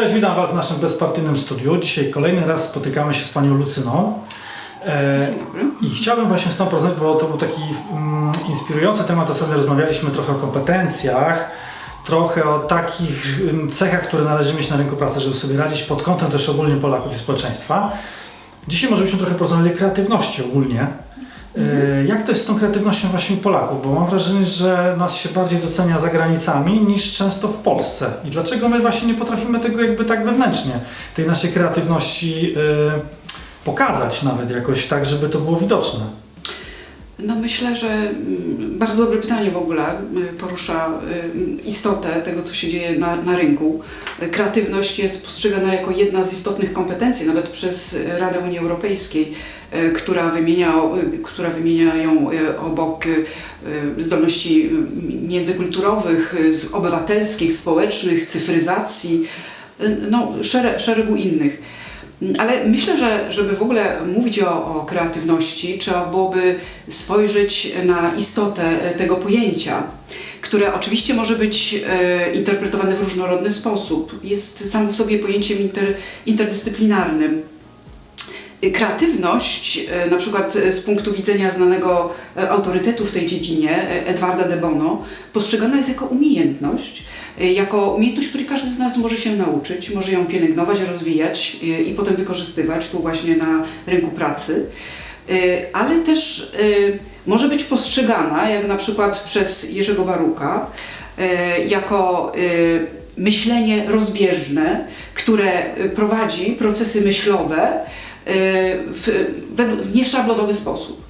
Cześć, witam Was w naszym bezpartyjnym studiu. Dzisiaj kolejny raz spotykamy się z Panią Lucyną. E, Dzień dobry. I chciałbym właśnie z Tobą porozmawiać, bo to był taki mm, inspirujący temat. Ostatnio rozmawialiśmy trochę o kompetencjach, trochę o takich mm, cechach, które należy mieć na rynku pracy, żeby sobie radzić pod kątem też ogólnie Polaków i społeczeństwa. Dzisiaj może byśmy trochę porozmawiali o kreatywności ogólnie. E, Jak to jest z tą kreatywnością właśnie Polaków? Bo mam wrażenie, że nas się bardziej docenia za granicami niż często w Polsce. I dlaczego my właśnie nie potrafimy tego jakby tak wewnętrznie, tej naszej kreatywności e, pokazać nawet jakoś tak, żeby to było widoczne? No myślę, że mm, bardzo dobre pytanie w ogóle y, porusza y, istotę tego, co się dzieje na, na rynku. Kreatywność jest postrzegana jako jedna z istotnych kompetencji, nawet przez Radę Unii Europejskiej, y, która wymienia, która wymienia ją obok zdolności międzykulturowych, obywatelskich, społecznych, cyfryzacji, no, szere, szeregu innych. Ale myślę, że żeby w ogóle mówić o, o kreatywności, trzeba byłoby spojrzeć na istotę tego pojęcia, które oczywiście może być e, interpretowane w różnorodny sposób. Jest samo w sobie pojęciem inter, interdyscyplinarnym. Kreatywność, e, na przykład e, z punktu widzenia znanego autorytetu w tej dziedzinie, Edwarda de Bono, postrzegana jest jako umiejętność, jako umiejętność, której każdy z nas może się nauczyć, może ją pielęgnować, rozwijać i potem wykorzystywać tu właśnie na rynku pracy, ale też może być postrzegana, jak na przykład przez Jerzego Baruka, jako myślenie rozbieżne, które prowadzi procesy myślowe w, według, nie w szablonowy sposób.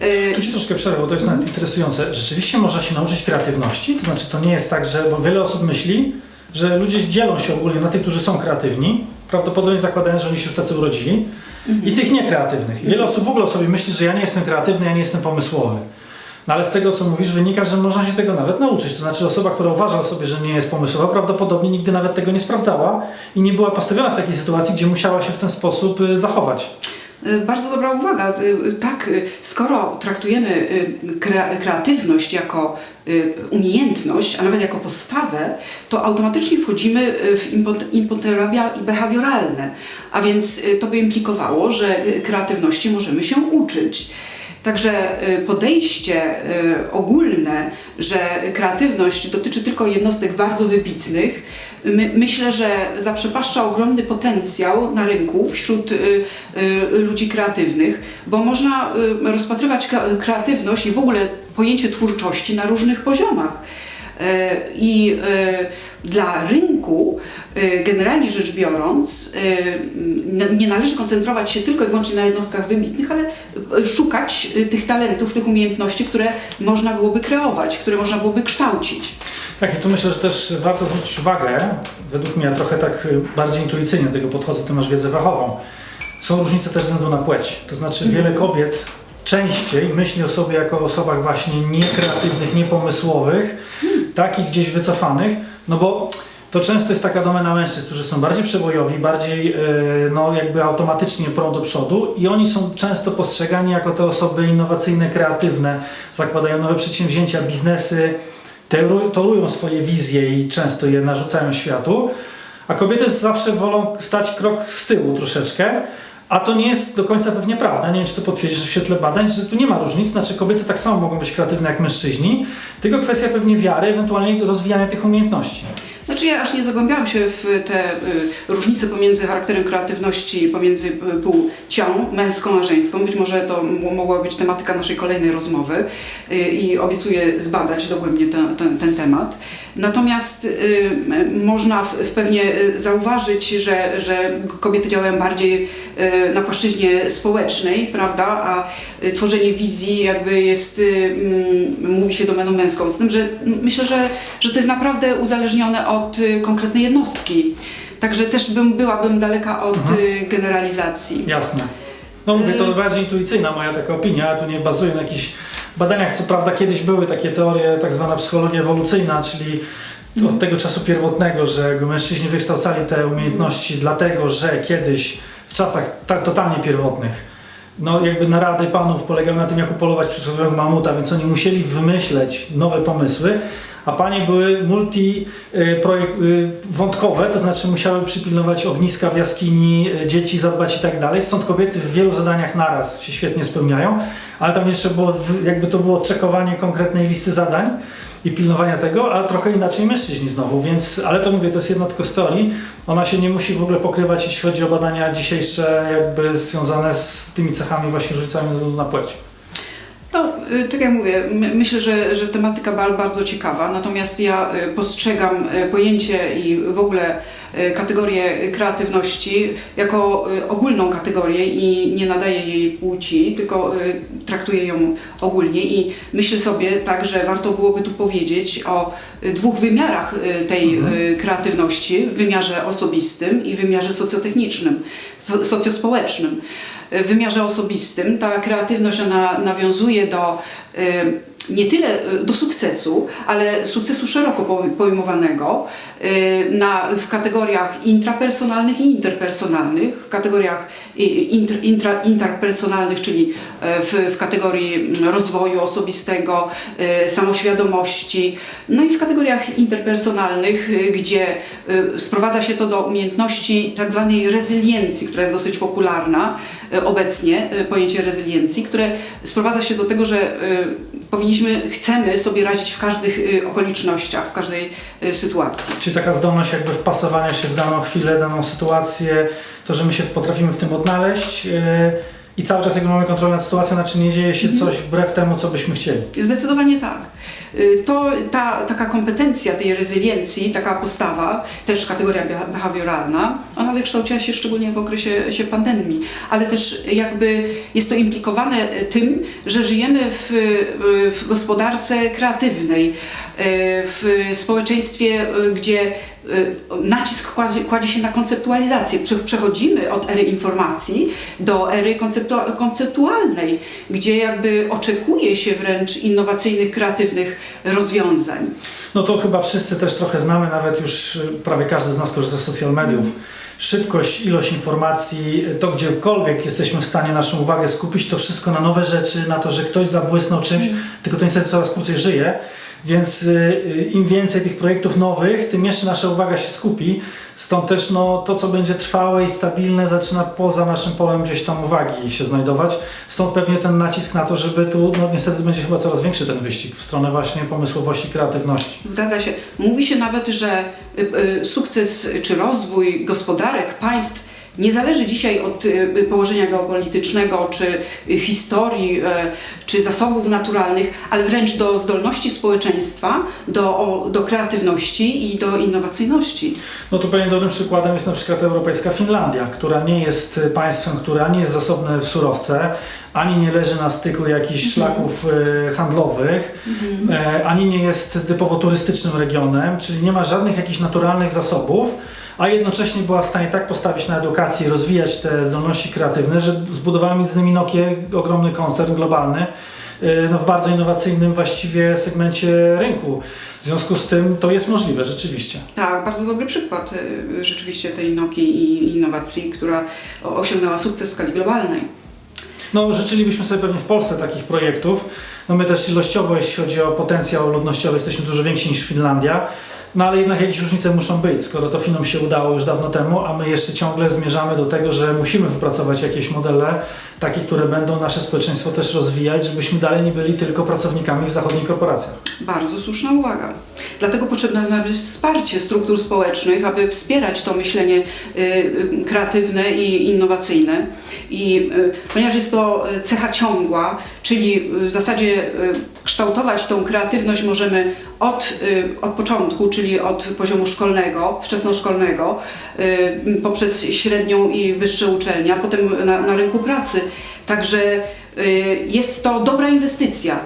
E, Tu Ci troszkę przerwę, bo to jest nawet interesujące. Rzeczywiście można się nauczyć kreatywności? To znaczy, to nie jest tak, że bo wiele osób myśli, że ludzie dzielą się ogólnie na tych, którzy są kreatywni, prawdopodobnie zakładając, że oni się już tacy urodzili, i tych niekreatywnych. I wiele osób w ogóle sobie myśli, że ja nie jestem kreatywny, ja nie jestem pomysłowy. No ale z tego, co mówisz, wynika, że można się tego nawet nauczyć. To znaczy, osoba, która uważa o sobie, że nie jest pomysłowa, prawdopodobnie nigdy nawet tego nie sprawdzała i nie była postawiona w takiej sytuacji, gdzie musiała się w ten sposób y, zachować. Y, Bardzo dobra uwaga. Y, Tak, skoro traktujemy kre- kreatywność jako umiejętność, a nawet jako postawę, to automatycznie wchodzimy w impont- imponterabia i behawioralne. A więc to by implikowało, że kreatywności możemy się uczyć. Także y, podejście y, ogólne, że kreatywność dotyczy tylko jednostek bardzo wybitnych, my, myślę, że zaprzepaszcza ogromny potencjał na rynku wśród y, ludzi kreatywnych, bo można rozpatrywać kre- kreatywność i w ogóle pojęcie twórczości na różnych poziomach. E, I e, dla rynku, e, generalnie rzecz biorąc, nie należy koncentrować się tylko i wyłącznie na jednostkach wybitnych, ale szukać tych talentów, tych umiejętności, które można byłoby kreować, które można byłoby kształcić. Tak, i tu myślę, że też warto zwrócić uwagę, według mnie trochę tak bardziej intuicyjnie do tego podchodzę, ty masz wiedzę fachową. Są różnice też ze względu na płeć. To znaczy wiele kobiet częściej myśli o sobie jako o osobach właśnie niekreatywnych, niepomysłowych, takich gdzieś wycofanych, no bo to często jest taka domena mężczyzn, którzy są bardziej przebojowi, bardziej y, no, jakby automatycznie prą do przodu i oni są często postrzegani jako te osoby innowacyjne, kreatywne, zakładają nowe przedsięwzięcia, biznesy, torują swoje wizje i często je narzucają światu, a kobiety zawsze wolą stać krok z tyłu troszeczkę, a to nie jest do końca pewnie prawda. Nie wiem, czy to potwierdzisz w świetle badań, że tu nie ma różnic. Znaczy, kobiety tak samo mogą być kreatywne jak mężczyźni, tylko kwestia pewnie wiary, ewentualnie rozwijania tych umiejętności. Znaczy ja aż nie zagłębiałam się w te y, różnice pomiędzy charakterem kreatywności pomiędzy y, płcią męską a żeńską. Być może to mogła być tematyka naszej kolejnej rozmowy y, i obiecuję zbadać dogłębnie ten, ten, ten temat. Natomiast y, można w, w pewnie y, zauważyć, że, że kobiety działają bardziej y, na płaszczyźnie społecznej, prawda, a y, tworzenie wizji jakby jest, y, mm, mówi się domeną męską. Z tym, że myślę, że, że to jest naprawdę uzależnione od y, konkretnej jednostki. Także też bym, byłabym daleka od Mhm. y, generalizacji. Jasne. No mówię, to Y- bardziej intuicyjna moja taka opinia, tu nie bazuję na jakichś badaniach. Co prawda kiedyś były takie teorie, tak zwana psychologia ewolucyjna, czyli od tego czasu pierwotnego, że mężczyźni wykształcali te umiejętności dlatego, że kiedyś w czasach tak totalnie pierwotnych no jakby narady panów polegały na tym, jak upolować przysłowiowego mamuta, więc oni musieli wymyśleć nowe pomysły, a panie były multi y, y, to znaczy musiały przypilnować ogniska w jaskini, y, dzieci zadbać i tak dalej. Stąd kobiety w wielu zadaniach naraz się świetnie spełniają, ale tam jeszcze było, jakby to było czekowanie konkretnej listy zadań i pilnowania tego, a trochę inaczej mężczyźni znowu, więc, ale to mówię, to jest jedna tylko z. Ona się nie musi w ogóle pokrywać, jeśli chodzi o badania dzisiejsze, jakby związane z tymi cechami właśnie różnicami na płeć. No, y, tak jak mówię, my, myślę, że, że tematyka ba- bardzo ciekawa, natomiast ja y, postrzegam y, pojęcie i w ogóle kategorię kreatywności jako ogólną kategorię i nie nadaję jej płci, tylko traktuję ją ogólnie i myślę sobie tak, że warto byłoby tu powiedzieć o dwóch wymiarach tej y, kreatywności, wymiarze osobistym i wymiarze socjotechnicznym, so, socjospołecznym. Wymiarze osobistym. Ta kreatywność ona nawiązuje do nie tyle y, do sukcesu, ale sukcesu szeroko po- pojmowanego y, na, w kategoriach intrapersonalnych i interpersonalnych, w kategoriach intr, intra, interpersonalnych, czyli e, w, w kategorii rozwoju osobistego, samoświadomości, no i w kategoriach interpersonalnych, gdzie sprowadza się to do umiejętności tak zwanej rezyliencji, która jest dosyć popularna obecnie, pojęcie rezyliencji, które sprowadza się do tego, że powinniśmy, chcemy sobie radzić w każdych y, okolicznościach, w każdej y, sytuacji. Czy taka zdolność jakby wpasowania się w daną chwilę, daną sytuację, to, że my się potrafimy w tym odnaleźć yy, i cały czas jakby mamy kontrolę nad sytuacją, znaczy nie dzieje się coś wbrew temu, co byśmy chcieli. Zdecydowanie tak. Y, To ta taka kompetencja tej rezyliencji, taka postawa, też kategoria beha- behawioralna, ona wykształciła się szczególnie w okresie się pandemii, ale też jakby jest to implikowane y, tym, że żyjemy w, y, w gospodarce kreatywnej, y, w społeczeństwie, gdzie nacisk kładzie, kładzie się na konceptualizację. Prze- Przechodzimy od ery informacji do ery konceptu- konceptualnej, gdzie jakby oczekuje się wręcz innowacyjnych, kreatywnych rozwiązań. No to chyba wszyscy też trochę znamy, nawet już y, prawie każdy z nas korzysta z social mediów. Szybkość, ilość informacji, to gdziekolwiek jesteśmy w stanie naszą uwagę skupić, to wszystko na nowe rzeczy, na to, że ktoś zabłysnął czymś, tylko to niestety coraz krócej żyje. Więc y, y, im więcej tych projektów nowych, tym jeszcze nasza uwaga się skupi. Stąd też no, to, co będzie trwałe i stabilne, zaczyna poza naszym polem gdzieś tam uwagi się znajdować. Stąd pewnie ten nacisk na to, żeby tu, no niestety będzie chyba coraz większy ten wyścig w stronę właśnie pomysłowości, kreatywności. Zgadza się. Mówi się nawet, że y, sukces czy rozwój gospodarek państw nie zależy dzisiaj od y, położenia geopolitycznego, czy y, historii, czy zasobów naturalnych, ale wręcz do zdolności społeczeństwa, do, do kreatywności i do innowacyjności. No tu pewnie dobrym przykładem jest na przykład europejska Finlandia, która nie jest y, państwem, które ani jest zasobne w surowce, ani nie leży na styku jakichś szlaków y, handlowych, e, ani nie jest typowo turystycznym regionem, czyli nie ma żadnych jakichś naturalnych zasobów, a jednocześnie była w stanie tak postawić na edukację i rozwijać te zdolności kreatywne, że zbudowała między innymi Nokię, ogromny koncern globalny, y, no w bardzo innowacyjnym właściwie segmencie rynku. W związku z tym to jest możliwe rzeczywiście. Tak, bardzo dobry przykład y, rzeczywiście tej Nokii i innowacji, która osiągnęła sukces w skali globalnej. No, życzylibyśmy sobie pewnie w Polsce takich projektów. No my też ilościowo, jeśli chodzi o potencjał ludnościowy, jesteśmy dużo więksi niż Finlandia. No ale jednak jakieś różnice muszą być, skoro to Finom się udało już dawno temu, a my jeszcze ciągle zmierzamy do tego, że musimy wypracować jakieś modele, takie, które będą nasze społeczeństwo też rozwijać, żebyśmy dalej nie byli tylko pracownikami w zachodnich korporacjach. Bardzo słuszna uwaga. Dlatego potrzebne nam jest wsparcie struktur społecznych, aby wspierać to myślenie y, y, kreatywne i innowacyjne. I y, ponieważ jest to cecha ciągła, czyli w zasadzie kształtować tą kreatywność możemy od, y, od początku, czyli od poziomu szkolnego, wczesnoszkolnego, y, poprzez średnią i wyższe uczelnie, a potem na, na rynku pracy. Także y, jest to dobra inwestycja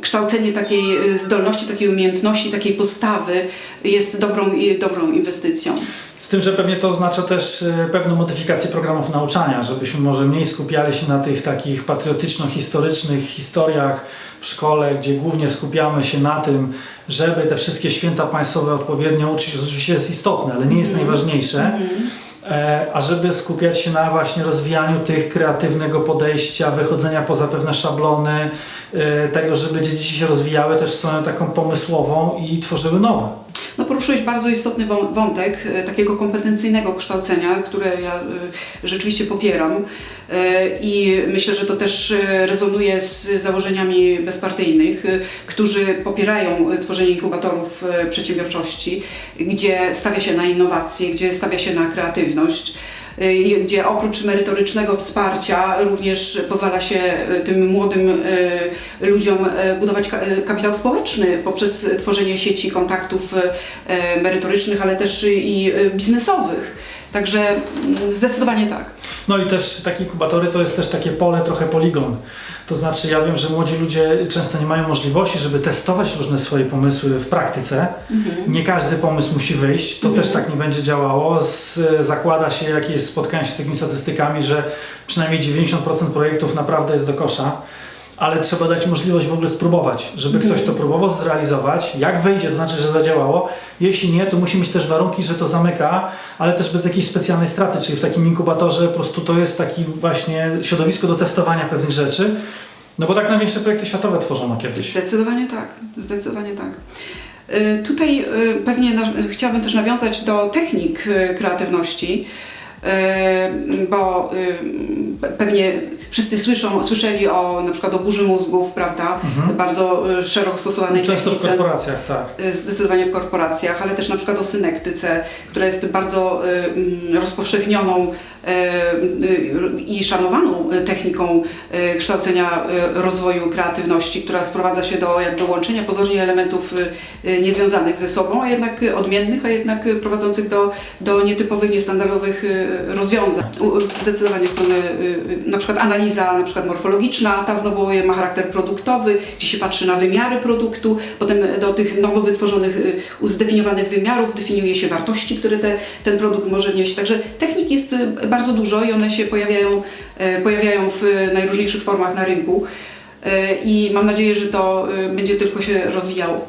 kształcenie takiej y, zdolności, takiej umiejętności, takiej postawy jest dobrą, dobrą inwestycją. Z tym, że pewnie to oznacza też e, pewną modyfikację programów nauczania, żebyśmy może mniej skupiali się na tych takich patriotyczno-historycznych historiach w szkole, gdzie głównie skupiamy się na tym, żeby te wszystkie święta państwowe odpowiednio uczyć. Oczywiście jest istotne, ale nie jest najważniejsze. e, a żeby skupiać się na właśnie rozwijaniu tych kreatywnego podejścia, wychodzenia poza pewne szablony, e, tego, żeby dzieci się rozwijały też w stronę taką pomysłową i tworzyły nowe. No poruszyłeś bardzo istotny wą- wątek e, takiego kompetencyjnego kształcenia, które ja e, rzeczywiście popieram E, i myślę, że to też rezonuje z założeniami bezpartyjnych, którzy popierają tworzenie inkubatorów przedsiębiorczości, gdzie stawia się na innowacje, gdzie stawia się na kreatywność. E, Gdzie oprócz merytorycznego wsparcia również pozwala się e, tym młodym e, ludziom budować ka- kapitał społeczny poprzez tworzenie sieci kontaktów merytorycznych, ale też i biznesowych. Także mm, zdecydowanie tak. No i też takie inkubatory to jest też takie pole, trochę poligon. To znaczy ja wiem, że młodzi ludzie często nie mają możliwości, żeby testować różne swoje pomysły w praktyce. Nie każdy pomysł musi wyjść, to też tak nie będzie działało. Z, zakłada się, jakieś spotkałem się z takimi statystykami, że przynajmniej 90% projektów naprawdę jest do kosza. Ale trzeba dać możliwość w ogóle spróbować, żeby ktoś to próbował zrealizować. Jak wyjdzie, to znaczy, że zadziałało. Jeśli nie, to musi mieć też warunki, że to zamyka, ale też bez jakiejś specjalnej straty. Czyli w takim inkubatorze po prostu to jest taki właśnie środowisko do testowania pewnych rzeczy. No bo tak największe projekty światowe tworzono kiedyś. Zdecydowanie tak, zdecydowanie tak. Y, Tutaj y, pewnie chciałabym też nawiązać do technik y, kreatywności, bo pe- pewnie wszyscy słyszą, słyszeli o na przykład o burzy mózgów, prawda? Mhm. Bardzo y, szeroko stosowanej Często w technice. korporacjach, tak. Y, Zdecydowanie w korporacjach, ale też na przykład o synektyce, która jest bardzo rozpowszechnioną i szanowaną techniką y, kształcenia rozwoju kreatywności, która sprowadza się do jakby łączenia pozornie elementów niezwiązanych ze sobą, a jednak odmiennych, a jednak prowadzących do, do nietypowych, niestandardowych rozwiązań. U- u- Zdecydowanie w stronę y, y, na przykład analiza na przykład morfologiczna, ta znowu ma charakter produktowy, gdzie się patrzy na wymiary produktu, potem do tych nowo wytworzonych, y, uzdefiniowanych wymiarów definiuje się wartości, które te, ten produkt może nieść. Także technik jest y, bardzo dużo i one się pojawiają, pojawiają w y, najróżniejszych formach na rynku i mam nadzieję, że to y, będzie tylko się rozwijało.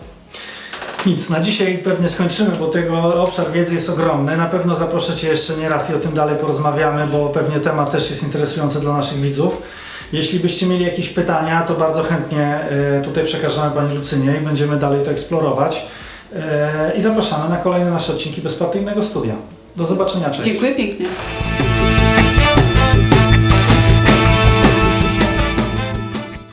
Nic, na dzisiaj pewnie skończymy, bo tego obszar wiedzy jest ogromny. Na pewno zaproszę Cię jeszcze nie raz i o tym dalej porozmawiamy, bo pewnie temat też jest interesujący dla naszych widzów. Jeśli byście mieli jakieś pytania, to bardzo chętnie e, tutaj przekażemy Pani Lucynie i będziemy dalej to eksplorować. E, I zapraszamy na kolejne nasze odcinki Bezpartyjnego Studia. Do zobaczenia, cześć. Dziękuję pięknie.